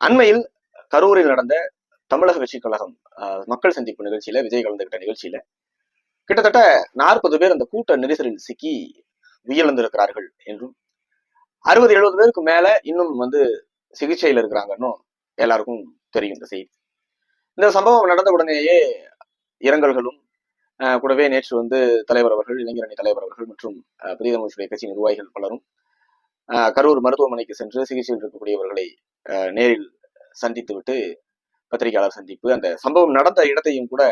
அண்மையில் கரூரில் நடந்த தமிழக வெற்றி கழகம் ஆஹ், மக்கள் சந்திப்பு நிகழ்ச்சியில விஜய் கலந்துகிட்ட நிகழ்ச்சியில கிட்டத்தட்ட நாற்பது பேர் அந்த கூட்ட நெரிசலில் சிக்கி உயிரிழந்திருக்கிறார்கள் என்றும் அறுபது எழுபது பேருக்கு மேல இன்னும் வந்து சிகிச்சையில் இருக்கிறாங்கன்னு எல்லாருக்கும் தெரியும் இந்த செய்தி. இந்த சம்பவம் நடந்த உடனேயே இரங்கல்களும் ஆஹ், கூடவே நேற்று வந்து தலைவர் அவர்கள் இளைஞரணி தலைவர் அவர்கள் மற்றும் ஆஹ், கட்சி நிர்வாகிகள் பலரும் ஆஹ், கரூர் மருத்துவமனைக்கு சென்று சிகிச்சையில் இருக்கக்கூடியவர்களை ஆஹ், நேரில் சந்தித்துவிட்டு பத்திரிகையாளர் சந்திப்பு அந்த சம்பவம் நடந்த இடத்தையும் கூட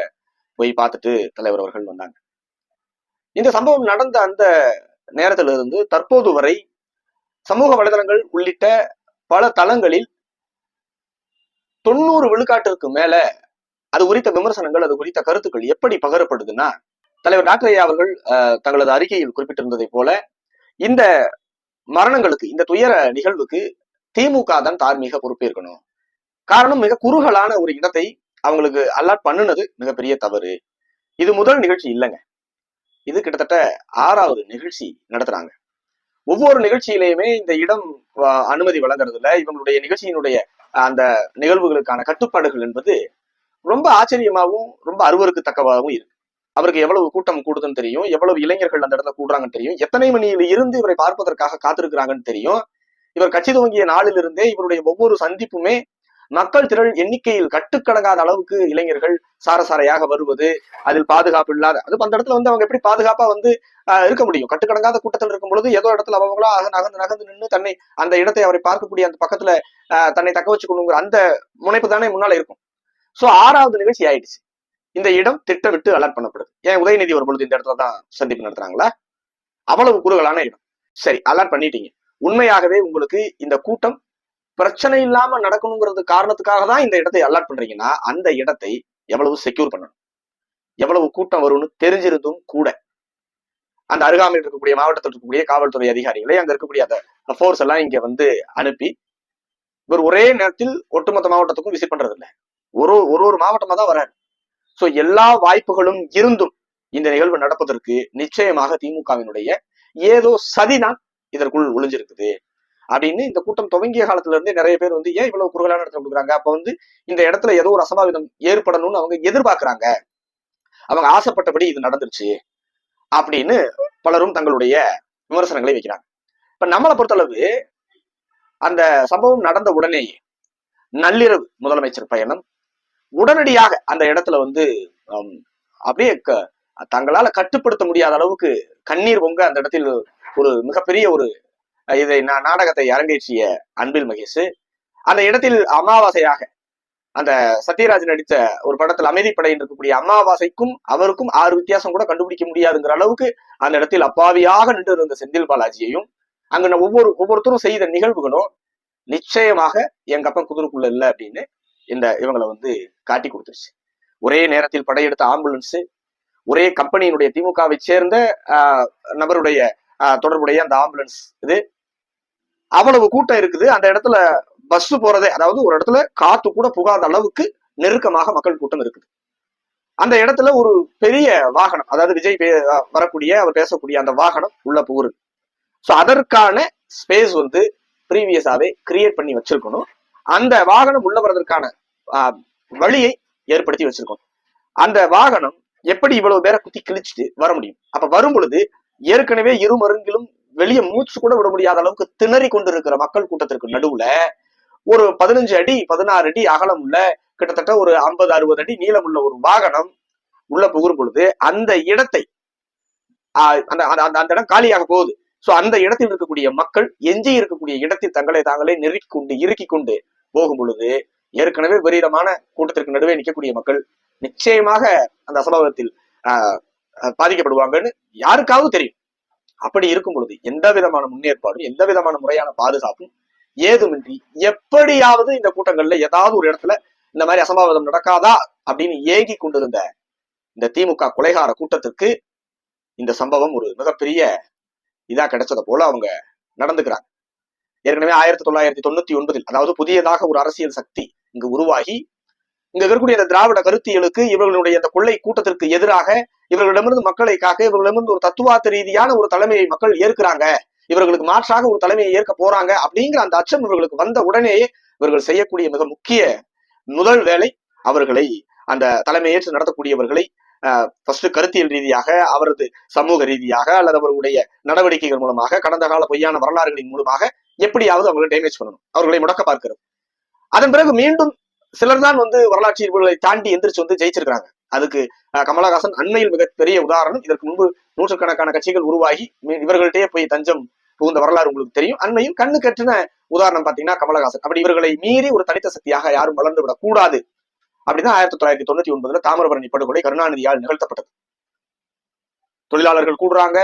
போய் பார்த்துட்டு தலைவர் அவர்கள் வந்தாங்க. இந்த சம்பவம் நடந்த அந்த நேரத்திலிருந்து தற்போது வரை சமூக வலைதளங்கள் உள்ளிட்ட பல தளங்களில் தொண்ணூறு விழுக்காட்டிற்கு மேல அது குறித்த விமர்சனங்கள் அது குறித்த கருத்துக்கள் எப்படி பகரப்படுதுன்னா தலைவர் டாக்டர் ஐயா அவர்கள் தங்களது அறிக்கையில் குறிப்பிட்டிருந்ததை போல இந்த மரணங்களுக்கு இந்த துயர நிகழ்வுக்கு திமுக தான் தார்மீக பொறுப்பேற்கணும் காரணம் மிக குறுகலான ஒரு இடத்தை அவங்களுக்கு அலாட் பண்ணுனது மிகப்பெரிய தவறு. இது முதல் நிகழ்ச்சி இல்லைங்க. இது கிட்டத்தட்ட ஆறாவது நிகழ்ச்சி நடத்துறாங்க. ஒவ்வொரு நிகழ்ச்சியிலையுமே இந்த இடம் அனுமதி வழங்குறதுல இவங்களுடைய நிகழ்ச்சியினுடைய அந்த நிகழ்வுகளுக்கான கட்டுப்பாடுகள் என்பது ரொம்ப ஆச்சரியமாகவும் ரொம்ப அருவருக்கத்தக்கவாகவும் இருக்கு. அவருக்கு எவ்வளவு கூட்டம் கூடுதுன்னு தெரியும். எவ்வளவு இளைஞர்கள் அந்த இடத்துல கூடுறாங்கன்னு தெரியும். எத்தனை மணியில இருந்து இவரை பார்ப்பதற்காக காத்திருக்கிறாங்கன்னு தெரியும். இவர் கட்சி துவங்கிய நாளிலிருந்தே இவருடைய ஒவ்வொரு சந்திப்புமே மக்கள் திரள் எண்ணிக்கையில் கட்டுக்கடங்காத அளவுக்கு இளைஞர்கள் சாரசாரையாக வருவது அதில் பாதுகாப்பு இல்லாத அது அந்த இடத்துல வந்து அவங்க எப்படி பாதுகாப்பா வந்து ஆஹ், இருக்க முடியும்? கட்டுக்கடங்காத கூட்டத்தில் இருக்கும் பொழுது ஏதோ இடத்துல அவங்களா அக- நகர்ந்து நகர்ந்து நின்று தன்னை அந்த இடத்தை அவரை பார்க்கக்கூடிய அந்த பக்கத்துல ஆஹ், தன்னை தக்க வச்சுக்கணுங்கிற அந்த முனைப்பு தானே முன்னால இருக்கும். சோ ஆறாவது நிகழ்ச்சி ஆயிடுச்சு. இந்த இடம் திட்டமிட்டு அலர்ட் பண்ணப்படுது. ஏன் உதயநிதி ஒரு பொழுது இந்த இடத்துல தான் சந்திப்பு நடத்துறாங்களா? அவ்வளவு குறுகலான இடம். சரி அலர்ட் பண்ணிட்டீங்க. உண்மையாகவே உங்களுக்கு இந்த கூட்டம் பிரச்சனை இல்லாம நடக்கணுங்கிறது காரணத்துக்காக தான் இந்த இடத்தை அலாட் பண்றீங்கன்னா அந்த இடத்தை எவ்வளவு செக்யூர் பண்ணணும்? எவ்வளவு கூட்டம் வரும்னு தெரிஞ்சிருந்தும் கூட. அந்த அருகாமையில் இருக்கக்கூடிய மாவட்டத்தில் இருக்கக்கூடிய காவல்துறை அதிகாரிகளை அங்க இருக்கக்கூடிய அந்த ஃபோர்ஸ் எல்லாம் இங்க வந்து அனுப்பி இவர் ஒரே நேரத்தில் ஒட்டுமொத்த மாவட்டத்துக்கும் விசிட் பண்றது இல்ல ஒரு ஒரு ஒரு மாவட்டமா தான் வராரு. சோ எல்லா வாய்ப்புகளும் இருந்தும் இந்த நிகழ்வு நடப்பதற்கு நிச்சயமாக திமுகவினுடைய ஏதோ சதிதான் இதற்குள் ஒளிஞ்சிருக்குது. அப்படின்னு இந்த கூட்டம் துவங்கிய காலத்துல இருந்தே நிறைய பேர் வந்து ஏன் இவ்வளவு குறுகலான இடத்துல கொடுக்குறாங்க? அப்ப வந்து இந்த இடத்துல ஏதோ ஒரு அசம்பாவிதம் ஏற்படணும்னு அவங்க எதிர்பார்க்கிறாங்க. அவங்க ஆசைப்பட்டபடி இது நடந்துருச்சு அப்படின்னு பலரும் தங்களுடைய விமர்சனங்களை வைக்கிறாங்க. இப்ப நம்மளை பொறுத்தளவு அந்த சம்பவம் நடந்த உடனேயே நள்ளிரவு முதலமைச்சர் பயணம் உடனடியாக அந்த இடத்துல வந்து அப்படியே தங்களால கட்டுப்படுத்த முடியாத அளவுக்கு கண்ணீர் பொங்க அந்த இடத்தில் ஒரு மிகப்பெரிய ஒரு இதை நாடகத்தை அரங்கேற்றிய அன்பில் மகேஷ். அந்த இடத்தில் அமாவாசையாக அந்த சத்யராஜ் நடித்த ஒரு படத்தில் அமைதிப்படையில் இருக்கக்கூடிய அமாவாசைக்கும் அவருக்கும் ஆறு வித்தியாசம் கூட கண்டுபிடிக்க முடியாதுங்கிற அளவுக்கு அந்த இடத்தில் அப்பாவியாக நின்று இருந்த செந்தில் பாலாஜியையும் அங்க ஒவ்வொரு ஒவ்வொருத்தரும் செய்த நிகழ்வுகளும் நிச்சயமாக எங்க அப்பன் குதிரைக்குள்ள இல்லை அப்படின்னு இந்த இவங்களை வந்து காட்டி கொடுத்துருச்சு. ஒரே நேரத்தில் படையெடுத்த ஆம்புலன்ஸ் ஒரே கம்பெனியினுடைய திமுகவை சேர்ந்த நபருடைய தொடர்புடைய அந்த ஆம்புலன்ஸ் இது. அவ்வளவு கூட்டம் இருக்குது. அந்த இடத்துல பஸ் போறதே அதாவது ஒரு இடத்துல காத்து கூட புகாத அளவுக்கு நெருக்கமாக மக்கள் கூட்டம் இருக்குது. அந்த இடத்துல ஒரு பெரிய வாகனம் அதாவது விஜய் பே- வரக்கூடிய அவர் பேசக்கூடிய அந்த வாகனம் உள்ள போகுது ஸோ அதற்கான ஸ்பேஸ் வந்து ப்ரீவியஸாவே கிரியேட் பண்ணி வச்சிருக்கணும். அந்த வாகனம் உள்ள வர்றதற்கான ஆஹ், வழியை ஏற்படுத்தி வச்சிருக்கணும். அந்த வாகனம் எப்படி இவ்வளவு பேரை குத்தி கிழிச்சிட்டு வர முடியும்? அப்ப வரும் பொழுது ஏற்கனவே இரு மருங்கிலும் வெளியே மூச்சு கூட விட முடியாத அளவுக்கு திணறி கொண்டிருக்கிற மக்கள் கூட்டத்திற்கு நடுவுல ஒரு பதினஞ்சு அடி பதினாறு அடி அகலம் உள்ள கிட்டத்தட்ட ஒரு ஐம்பது அறுபது அடி நீளம் உள்ள ஒரு வாகனம் உள்ள புகுறும் பொழுது அந்த இடத்தை ஆஹ் அந்த அந்த- அந்த- அந்த இடம் காலியாக போகுது. சோ அந்த இடத்தில் இருக்கக்கூடிய மக்கள் எஞ்சி இருக்கக்கூடிய இடத்தில் தங்களை தாங்களே நெருக்கி கொண்டு இறுக்கி கொண்டு போகும் பொழுது ஏற்கனவே விபரீதமான கூட்டத்திற்கு நடுவே நிற்கக்கூடிய மக்கள் நிச்சயமாக அந்த அசலோகத்தில் ஆஹ் பாதிக்கப்படுவாங்கன்னு யாருக்காவது தெரியும். அப்படி இருக்கும் பொழுது எந்த விதமான முன்னேற்பாடும் எந்த விதமான முறையான பாதுகாப்பும் ஏதுமின்றி எப்படியாவது இந்த கூட்டங்கள்ல ஏதாவது ஒரு இடத்துல இந்த மாதிரி அசம்பாவிதம் நடக்காதா அப்படின்னு ஏங்கி கொண்டிருந்த இந்த திமுக கொலைகார கூட்டத்திற்கு இந்த சம்பவம் ஒரு மிகப்பெரிய இதா கிடைச்சத போல அவங்க நடந்துக்கிறாங்க. ஏற்கனவே ஆயிரத்தி தொள்ளாயிரத்தி தொண்ணூத்தி ஒன்பதில் அதாவது புதியதாக ஒரு அரசியல் சக்தி இங்கு உருவாகி இங்க இருக்கக்கூடிய இந்த திராவிட கருத்தியலுக்கு இவர்களுடைய அந்த கொள்ளை கூட்டத்திற்கு எதிராக இவர்களிடமிருந்து மக்களை காக்க இவர்களிடமிருந்து ஒரு தத்துவார்த்த ரீதியான ஒரு தலைமையை மக்கள் ஏற்கிறாங்க. இவர்களுக்கு மாற்றாக ஒரு தலைமையை ஏற்க போறாங்க அப்படிங்கிற அந்த அச்சம் இவர்களுக்கு வந்த உடனேயே இவர்கள் செய்யக்கூடிய மிக முக்கிய முதல் வேலை அவர்களை அந்த தலைமையேற்று நடத்தக்கூடியவர்களை ஃபர்ஸ்ட் கருத்தியல் ரீதியாக அவரது சமூக ரீதியாக அல்லது அவர்களுடைய நடவடிக்கைகள் மூலமாக கடந்த கால பொய்யான வரலாறுகளின் மூலமாக எப்படியாவது அவர்களை டேமேஜ் பண்ணணும் அவர்களை முடக்க பார்க்கிறது. அதன் பிறகு மீண்டும் சிலர் தான் வந்து வரலாற்று இவர்களை தாண்டி எந்திரிச்சு வந்து ஜெயிச்சிருக்கிறாங்க. அதுக்கு அஹ், கமலஹாசன் அண்மையில் மிகப்பெரிய உதாரணம். இதற்கு முன்பு நூற்றுக்கணக்கான கட்சிகள் உருவாகி இவர்கள்ட்டே போய் தஞ்சம் புகுந்த வரலாறு உங்களுக்கு தெரியும். அண்மையும் கண்ணு கட்டின உதாரணம் பாத்தீங்கன்னா கமலஹாசன். அப்படி இவர்களை மீறி ஒரு தனித்த சக்தியாக யாரும் வளர்ந்து விடக்கூடாது அப்படின்னா அப்படிதான் ஆயிரத்தி தொள்ளாயிரத்தி தொண்ணூத்தி ஒன்பதுல தாமிரபரணி படுகொலை கருணாநிதியால் நிகழ்த்தப்பட்டது. தொழிலாளர்கள் கூடுறாங்க.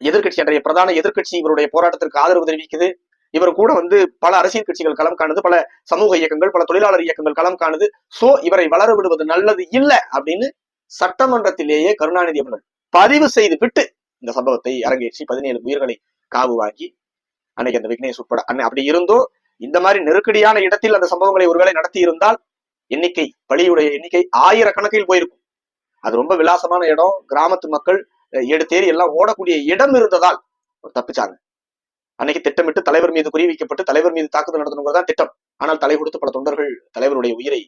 எதிர்க்கட்சி அன்றைய பிரதான எதிர்க்கட்சி இவருடைய போராட்டத்திற்கு ஆதரவு தெரிவிக்குது. இவர் கூட வந்து பல அரசியல் கட்சிகள் களம் காணுது பல சமூக இயக்கங்கள் பல தொழிலாளர் இயக்கங்கள் களம் காணுது. சோ இவரை வளர விடுவது நல்லது இல்லை அப்படின்னு சட்டமன்றத்திலேயே கருணாநிதி அவர்கள் பதிவு செய்து விட்டு இந்த சம்பவத்தை அரங்கேற்றி பதினேழு உயிர்களை காவு வாங்கி அன்னைக்கு அந்த விக்னேஷ் உட்பட அன்னை அப்படி இருந்தோ இந்த மாதிரி நெருக்கடியான இடத்தில் அந்த சம்பவங்களை ஒருவேளை நடத்தி இருந்தால் எண்ணிக்கை பலியுடைய எண்ணிக்கை ஆயிரக்கணக்கில் போயிருக்கும். அது ரொம்ப விலாசமான இடம். கிராமத்து மக்கள் ஏடு தேடி எல்லாம் ஓடக்கூடிய இடம் இருந்ததால் தப்பிச்சாங்க அன்னைக்கு திட்டமிட்டு தலைவர் மீது குறி வைக்கப்பட்டு தலைவர் மீது தாக்குதல் நடத்தணுங்கிறது தான் திட்டம். ஆனால் தலை கொடுத்து பல தொண்டர்கள் தலைவருடைய உயிரை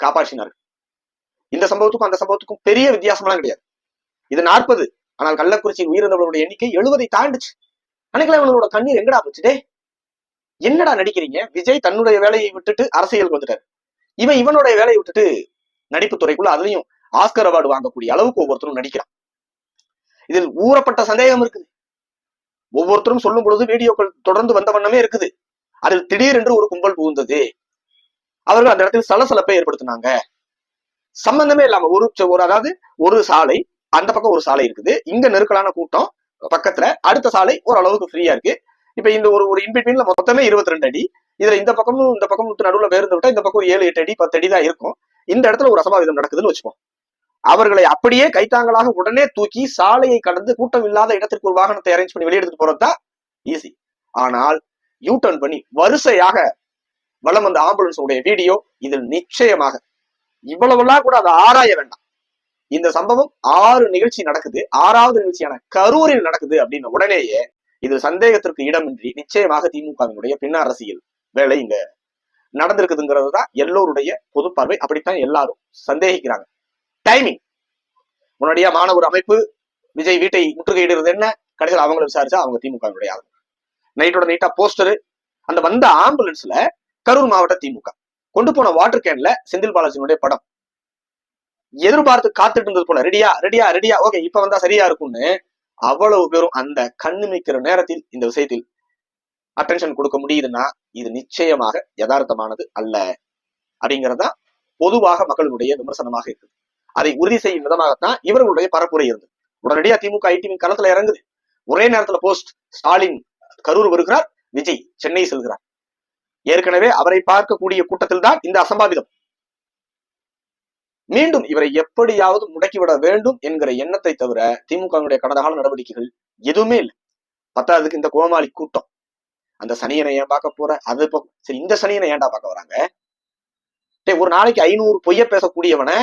காப்பாற்றினார்கள். இந்த சம்பவத்துக்கும் அந்த சம்பவத்துக்கும் பெரிய வித்தியாசம்லாம் கிடையாது. இது நாற்பது. ஆனால் கள்ளக்குறிச்சி உயிரிழந்தவர்களுடைய எண்ணிக்கை எழுபதை தாண்டுச்சு. அன்னைக்கெல்லாம் இவங்களோட கண்ணீர் எங்கடா போச்சு என்னடா நடிக்கிறீங்க? விஜய் தன்னுடைய வேலையை விட்டுட்டு அரசியலுக்கு வந்துட்டாரு. இவன் இவனுடைய வேலையை விட்டுட்டு நடிப்பு துறைக்குள்ள அதுலயும் ஆஸ்கர் அவார்டு வாங்கக்கூடிய அளவுக்கு ஒவ்வொருத்தரும் நடிக்கிறான். இதில் ஊறப்பட்ட சந்தேகம் இருக்குது. ஒவ்வொருத்தரும் சொல்லும் பொழுது வீடியோக்கள் தொடர்ந்து வந்த வண்ணமே இருக்குது. அதில் திடீரென்று ஒரு கும்பல் புகுந்தது அவர்கள் அந்த இடத்தில் சலசலப்பை ஏற்படுத்தினாங்க. சம்பந்தமே இல்லாம ஒரு ஒரு அதாவது ஒரு சாலை அந்த பக்கம் ஒரு சாலை இருக்குது. இங்க நெருக்கலான கூட்டம் பக்கத்துல. அடுத்த சாலை ஓரளவுக்கு ஃப்ரீயா இருக்கு. இப்ப இந்த ஒரு ஒரு இன்பிட்வீன்ல மொத்தமே இருபத்தி ரெண்டு அடி. இதுல இந்த பக்கமும் இந்த பக்கம் நடுவுல பேருந்து விட்டா இந்த பக்கம் ஒரு ஏழு எட்டு அடி பத்து அடி தான் இருக்கும். இந்த இடத்துல ஒரு அசம்பாவிதம் நடக்குதுன்னு வச்சுப்போம் அவர்களை அப்படியே கைத்தாங்களாக உடனே தூக்கி சாலையை கடந்து கூட்டம் இல்லாத இடத்திற்கு ஒரு வாகனத்தை அரேஞ்ச் பண்ணி வெளியே போறதுதான் ஈஸி ஆனால் யூ டர்ன் பண்ணி வரிசையாக வலம் வந்த ஆம்புலன்ஸ் உடைய வீடியோ இதில் நிச்சயமாக இவ்வளவுலாம் கூட அதை ஆராய வேண்டாம். இந்த சம்பவம் ஆறு நிகழ்ச்சி நடக்குது. ஆறாவது நிகழ்ச்சியான கரூரில் நடக்குது அப்படின்ன உடனேயே இது சந்தேகத்திற்கு இடமின்றி நிச்சயமாக திமுகவினுடைய பின்ன அரசியல் வேலை இங்க நடந்திருக்குதுங்கிறது தான் எல்லோருடைய பொது பார்வை அப்படித்தான் எல்லாரும் சந்தேகிக்கிறாங்க. டைமிங் முன்னாடியா மாணவர் அமைப்பு விஜய் வீட்டை முற்றுகையிடுறது என்ன? கடைசியில் அவங்கள விசாரிச்சா அவங்க திமுகவினுடைய ஆளுங்க நைட்டோட நைட்டா போஸ்டர் அந்த வந்த ஆம்புலன்ஸ்ல கரூர் மாவட்ட திமுக. கொண்டு போன வாட்டர் கேன்ல செந்தில் பாலாஜியினுடைய படம். எதிர்பார்த்து காத்துட்டு இருந்தது போல ரெடியா ரெடியா ரெடியா ஓகே இப்ப வந்தா சரியா இருக்கும்னு அவ்வளவு பேரும் அந்த கண்ணு நிற்கிற நேரத்தில் இந்த விஷயத்தில் அட்டென்ஷன் கொடுக்க முடியுதுன்னா இது நிச்சயமாக யதார்த்தமானது அல்ல. அப்படிங்கறதுதான் பொதுவாக மக்களுடைய விமர்சனமாக இருக்குது. அதை உறுதி செய்யும் விதமாகத்தான் இவர்களுடைய பரப்புரை இருந்தது. உடனடியா திமுக ஐடி களத்துல இறங்குது. ஒரே நேரத்துல போஸ்ட் ஸ்டாலின் கரூர் வருகிறார் விஜய் சென்னை செல்கிறார். ஏற்கனவே அவரை பார்க்கக்கூடிய கூட்டத்தில் தான் இந்த அசம்பாவிதம். மீண்டும் இவரை எப்படியாவது முடக்கிவிட வேண்டும் என்கிற எண்ணத்தை தவிர திமுகவினுடைய கடந்த கால நடவடிக்கைகள் எதுவுமே இல்லை. பத்தாவதுக்கு இந்த கோமாளி கூட்டம். அந்த சனியனை ஏன் பார்க்க போற? அது சரி இந்த சனியனை ஏன்டா பார்க்க வராங்க? ஒரு நாளைக்கு ஐநூறு பொய்ய பேசக்கூடியவனை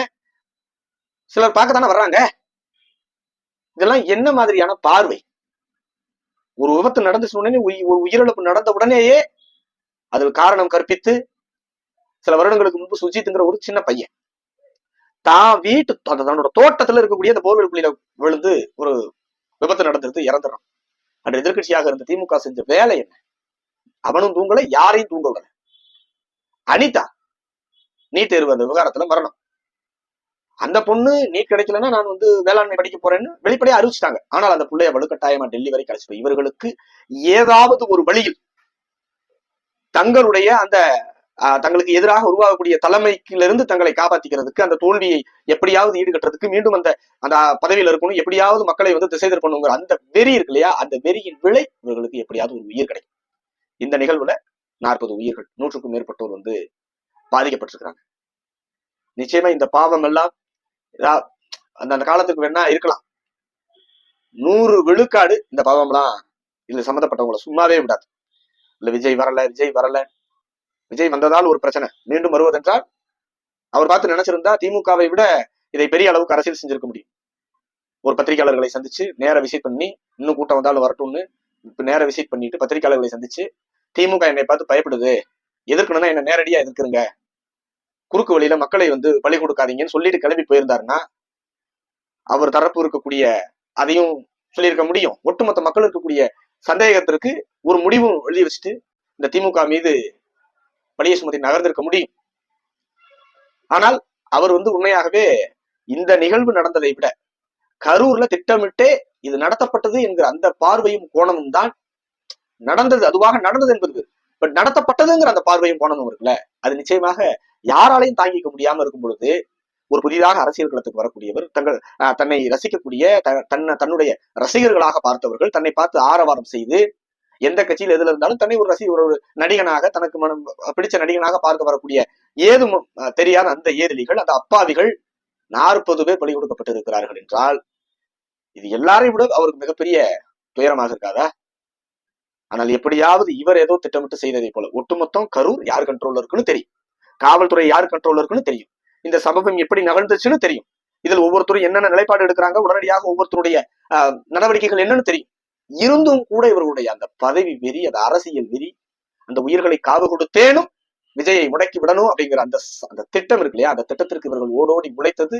சிலர் பார்க்க தானே வர்றாங்க? இதெல்லாம் என்ன மாதிரியான பார்வை? ஒரு விபத்து நடந்துச்சு உடனே ஒரு உயிரிழப்பு நடந்த உடனேயே அதில் காரணம் கற்பித்து சில வருடங்களுக்கு முன்பு சுஜித்துங்கிற ஒரு சின்ன பையன். தான் வீட்டு அந்த தன்னோட தோட்டத்துல இருக்கக்கூடிய அந்த போர்வெல் குழியில விழுந்து ஒரு விபத்து நடந்துருது இறந்துறான். அன்று எதிர்க்கட்சியாக இருந்த திமுக செஞ்ச வேலை என்ன? அவனும் தூங்கல யாரையும் தூங்க விடல அனிதா நீட் தேர்வு அந்த விவகாரத்துல மரணம். அந்த பொண்ணு நீட் கிடைக்கலன்னா நான் வந்து வேளாண்மை படிக்க போறேன்னு வெளிப்படையா அறிவிச்சிட்டாங்க. ஆனால் அந்த பிள்ளைய வலுக்கட்டாயமா டெல்லி வரை கிடைச்சிடும் இவர்களுக்கு ஏதாவது ஒரு வழியில் தங்களுடைய அந்த ஆஹ், தங்களுக்கு எதிராக உருவாகக்கூடிய தலைமைக்கிலிருந்து தங்களை காப்பாத்திக்கிறதுக்கு அந்த தோல்வியை எப்படியாவது ஈடுகட்டுறதுக்கு மீண்டும் அந்த அந்த பதவியில இருக்கணும். எப்படியாவது மக்களை வந்து திசை திருப்பணுங்கிற அந்த வெறி இருக்கு இல்லையா? அந்த வெறியின் விலை இவர்களுக்கு எப்படியாவது ஒரு உயிர் கிடைக்கும். இந்த நிகழ்வுல நாற்பது உயிர்கள் நூற்றுக்கும் மேற்பட்டோர் வந்து பாதிக்கப்பட்டிருக்கிறாங்க. நிச்சயமா இந்த பாவம் எல்லாம் ஏதா- அந்த அந்த காலத்துக்கு வேணா இருக்கலாம். நூறு விழுக்காடு இந்த பாவம்லாம் இதுல சம்மந்தப்பட்டவங்களை சும்மாவே விடாது. இல்ல விஜய் வரல விஜய் வரல. விஜய் வந்ததால் ஒரு பிரச்சனை. மீண்டும் வருவதென்றால் அவர் பார்த்து நினைச்சிருந்தா திமுகவை விட இதை பெரிய அளவுக்கு அரசியல் செஞ்சிருக்க முடியும். ஒரு பத்திரிகையாளர்களை சந்திச்சு நேர விசிட் பண்ணி இன்னும் கூட்டம் வந்தாலும் வரட்டும்னு இப்போ நேர விசிட் பண்ணிட்டு பத்திரிகையாளர்களை சந்திச்சு திமுக என்னை பார்த்து பயப்படுது. எதிர்க்கணும்னா என்ன நேரடியா எதிர்க்குறங்க? குறுக்கு வழியில மக்களை வந்து பலி கொடுக்காதீங்கன்னு சொல்லிட்டு கிளம்பி போயிருந்தாருன்னா அவர் தரப்பு இருக்கக்கூடிய அதையும் சொல்லியிருக்க முடியும். ஒட்டுமொத்த மக்கள் இருக்கக்கூடிய சந்தேகத்திற்கு ஒரு முடிவும் எழுதி வச்சுட்டு இந்த திமுக மீது பழிய சுமத்தி நகர்ந்திருக்க முடியும். ஆனால் அவர் வந்து உண்மையாகவே இந்த நிகழ்வு நடந்ததை விட கரூர்ல திட்டமிட்டே இது நடத்தப்பட்டது என்கிற அந்த பார்வையும் கோணமும் தான் நடந்தது. அதுவாக நடந்தது என்பது. பட் நடத்தப்பட்டதுங்கிற அந்த பார்வையும் கோணமும் இருக்குல்ல? அது நிச்சயமாக யாராலையும் தாங்கிக்க முடியாம இருக்கும் பொழுது ஒரு புதிதாக அரசியல் களத்துக்கு வரக்கூடியவர் தங்கள் தன்னை ரசிக்கக்கூடிய தன்னை தன்னுடைய ரசிகர்களாக பார்த்தவர்கள் தன்னை பார்த்து ஆரவாரம் செய்து எந்த கட்சியில் எதுல இருந்தாலும் தன்னை ஒரு ரசி ஒரு நடிகனாக தனக்கு மனம் பிடிச்ச நடிகனாக பார்க்க வரக்கூடிய ஏதும் தெரியாத அந்த ஏதிலிகள் அந்த அப்பாவிகள் நாற்பது பேர் பலி கொடுக்கப்பட்டிருக்கிறார்கள் என்றால் இது எல்லாரையும் விட அவருக்கு மிகப்பெரிய துயரமாக இருக்காதா? ஆனால் எப்படியாவது இவர் ஏதோ திட்டமிட்டு செய்ததை போல ஒட்டுமொத்தம் கரூர் யார் கண்ட்ரோல்ல இருக்குன்னு தெரியும். காவல்துறை யார் கண்ட்ரோல் இருக்குன்னு தெரியும். இந்த சம்பவம் எப்படி நகர்ந்துச்சுன்னு தெரியும். இதில் ஒவ்வொருத்தரும் என்னென்ன நிலைப்பாடு எடுக்கிறாங்க உடனடியாக ஒவ்வொருத்தருடைய நடவடிக்கைகள் என்னன்னு தெரியும். இருந்தும் கூட இவர்களுடைய அந்த பதவி வெறி அந்த அரசியல் வெறி அந்த உயிர்களை காவு கொடுத்தேனும் விஜயை முடக்கி விடணும் அப்படிங்கிற அந்த அந்த திட்டம் இருக்கு இல்லையா? அந்த திட்டத்திற்கு இவர்கள் ஓடோடி உழைத்தது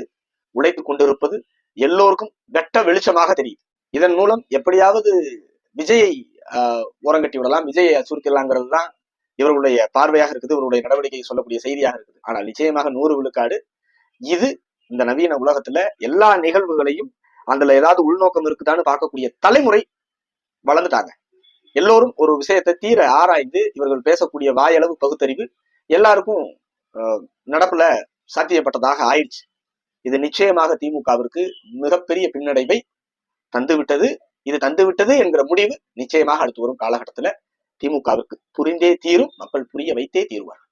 உழைத்து கொண்டிருப்பது எல்லோருக்கும் வெட்ட வெளிச்சமாக தெரியுது. இதன் மூலம் எப்படியாவது விஜயை ஆஹ், விடலாம் விஜயை அச்சுறுத்திடலாங்கிறது தான் இவர்களுடைய பார்வையாக இருக்குது இவருடைய நடவடிக்கையை சொல்லக்கூடிய செய்தியாக இருக்குது. ஆனால் நிச்சயமாக நூறு விழுக்காடு இது இந்த நவீன உலகத்துல எல்லா நிகழ்வுகளையும் அதுல ஏதாவது உள்நோக்கம் இருக்குதான்னு பார்க்கக்கூடிய தலைமுறை வளர்ந்துட்டாங்க. எல்லோரும் ஒரு விஷயத்தை தீர ஆராய்ந்து இவர்கள் பேசக்கூடிய வாயளவு பகுத்தறிவு எல்லாருக்கும் நடப்புல சாத்தியப்பட்டதாக ஆயிடுச்சு. இது நிச்சயமாக திமுகவிற்கு மிகப்பெரிய பின்னடைவை தந்துவிட்டது. இது தந்துவிட்டது என்கிற முடிவு நிச்சயமாக அடுத்து வரும் காலகட்டத்துல திமுகவுக்கு புரிந்தே தீரும் மக்கள் புரிய வைத்தே தீருவார்